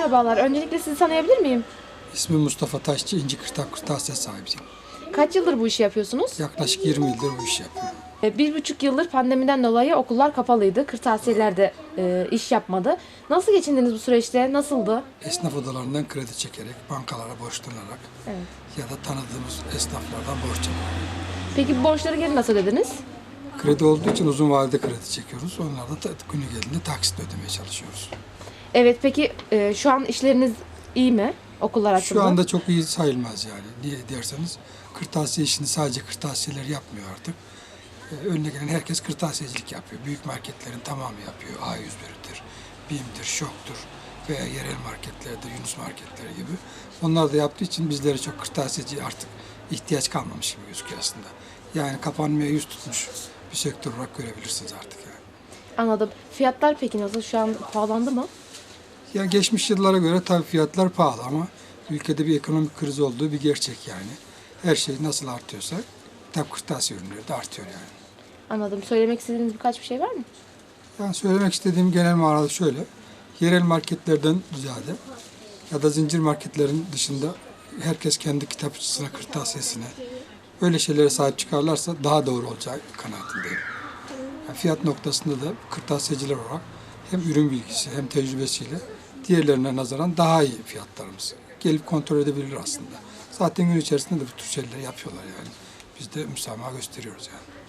Merhabalar. Öncelikle sizi tanıyabilir miyim? İsmim Mustafa Taşçı, İnci Kırtak Kırtasiye sahibiyim. Kaç yıldır bu işi yapıyorsunuz? Yaklaşık 20 yıldır bu işi yapıyorum. E, Bir buçuk yıldır pandemiden dolayı okullar kapalıydı. Kırtasiyeler de e, iş yapmadı. Nasıl geçindiniz bu süreçte? Nasıldı? Esnaf odalarından kredi çekerek, bankalara borçlanarak Evet. ya da tanıdığımız esnaflardan borç alarak. Peki bu borçları geri nasıl ödediniz? Kredi olduğu için uzun vadede kredi çekiyoruz. Onları da ta- günü geldiğinde taksitle ödemeye çalışıyoruz. Evet peki e, şu an işleriniz iyi mi? Okullar açıldı. Şu anda çok iyi sayılmaz yani. Niye derseniz kırtasiye işini sadece kırtasiyeler yapmıyor artık. Ee, önüne gelen herkes kırtasiyecilik yapıyor. Büyük marketlerin tamamı yapıyor. A101'dir, BİM'dir, ŞOK'tur veya yerel marketlerdir, Yunus marketleri gibi. Onlar da yaptığı için bizlere çok kırtasiyeci artık ihtiyaç kalmamış gibi gözüküyor aslında. Yani kapanmaya yüz tutmuş bir sektör olarak görebilirsiniz artık yani. Anladım. Fiyatlar peki nasıl? Şu an pahalandı mı? Ya geçmiş yıllara göre tabii fiyatlar pahalı ama ülkede bir ekonomik kriz olduğu bir gerçek yani. Her şey nasıl artıyorsa tabii kırtasiye ürünleri de artıyor yani. Anladım. Söylemek istediğiniz birkaç bir şey var mı? Yani söylemek istediğim genel manada şöyle. Yerel marketlerden ziyade ya da zincir marketlerin dışında herkes kendi kitapçısına, kırtasiyesine öyle şeylere sahip çıkarlarsa daha doğru olacağı kanaatindeyim. Yani fiyat noktasında da kırtasiyeciler olarak hem ürün bilgisi hem tecrübesiyle diğerlerine nazaran daha iyi fiyatlarımız. Gelip kontrol edebilir aslında. Zaten gün içerisinde de bu tür şeyleri yapıyorlar yani. Biz de müsamaha gösteriyoruz yani.